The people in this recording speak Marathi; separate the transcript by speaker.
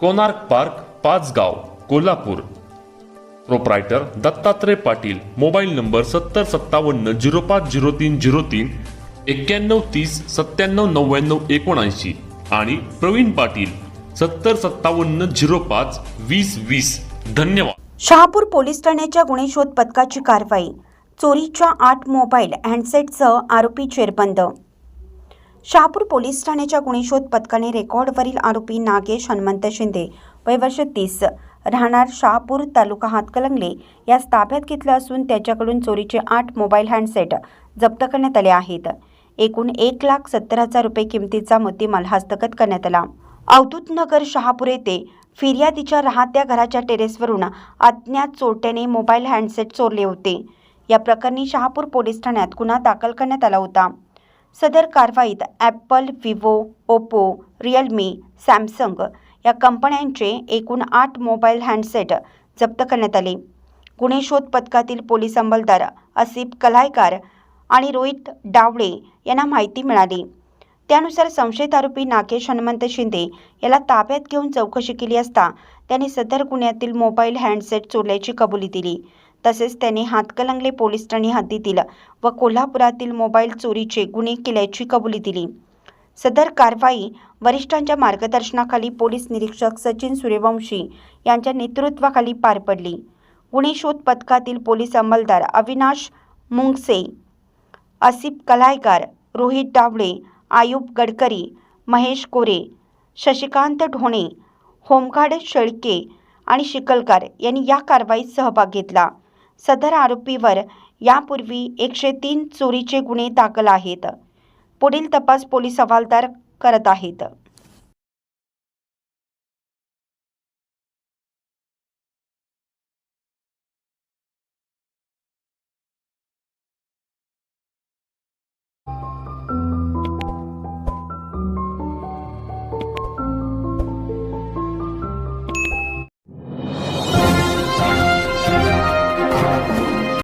Speaker 1: Konark park Pachgaon Kolhapur. Proprietor Dattatray Patil mobile number सत्तर सत्तावन्न झिरो पाच झिरो तीन झिरो तीन एक्क्याण्णव तीस सत्त्याण्णव नव्याण्णव एकोणऐंशी आणि प्रवीण पाटील सत्तर सत्तावन्न झिरो पाच वीस वीस. धन्यवाद.
Speaker 2: शहापूर पोलीस ठाण्याच्या गुन्हे शोध पथकाची कारवाई. चोरीच्या आठ मोबाईल हँडसेटसह आरोपी चेरबंद. शहापूर पोलीस ठाण्याच्या गुन्हे शोध पथकाने रेकॉर्डवरील आरोपी नागेश हनुमंत शिंदे वय वर्ष तीस राहणार शहापूर तालुका हातकलंगले यास ताब्यात घेतलं असून त्याच्याकडून चोरीचे आठ मोबाईल हँडसेट जप्त करण्यात आले आहेत. एकूण एक लाख सत्तर हजार रुपये किमतीचा मुद्देमाल हस्तगत करण्यात आला. अवधूत नगर शहापूर येथे फिर्यादीच्या राहत्या घराच्या टेरेसवरून अज्ञात चोरट्याने मोबाईल हँडसेट चोरले होते. या प्रकरणी शहापूर पोलीस ठाण्यात गुन्हा दाखल करण्यात आला होता. सदर कारवाईत Apple Vivo Oppo Realme Samsung या कंपन्यांचे एकूण आठ मोबाईल हँडसेट जप्त करण्यात आले. गुन्हे शोध पथकातील पोलीस अंमलदार असिफ कलायकार आणि रोहित डावळे यांना माहिती मिळाली. त्यानुसार संशयित आरोपी नागेश हनुमंत शिंदे याला ताब्यात घेऊन चौकशी केली असता त्याने सदर गुन्ह्यातील मोबाईल हँडसेट चोरल्याची कबुली दिली. तसेच त्याने हातकलंगले पोलीस ठाणे हद्दीतील व कोल्हापुरातील मोबाईल चोरीचे गुन्हे केल्याची कबुली दिली. सदर कारवाई वरिष्ठांच्या मार्गदर्शनाखाली पोलीस निरीक्षक सचिन सूर्यवंशी यांच्या नेतृत्वाखाली पार पडली. गुन्हे शोध पथकातील पोलीस अंमलदार अविनाश मुंगसे आसिफ कलायकार रोहित डावळे आयुब गडकरी महेश कोरे शशिकांत ढोणे होमगार्ड शेळके आणि शिकलकार यांनी या कारवाईत सहभाग घेतला. सदर आरोपीवर यापूर्वी एकशे तीन चोरीचे गुन्हे दाखल आहेत. पुढील तपास पोलीस हवालदार करत आहेत.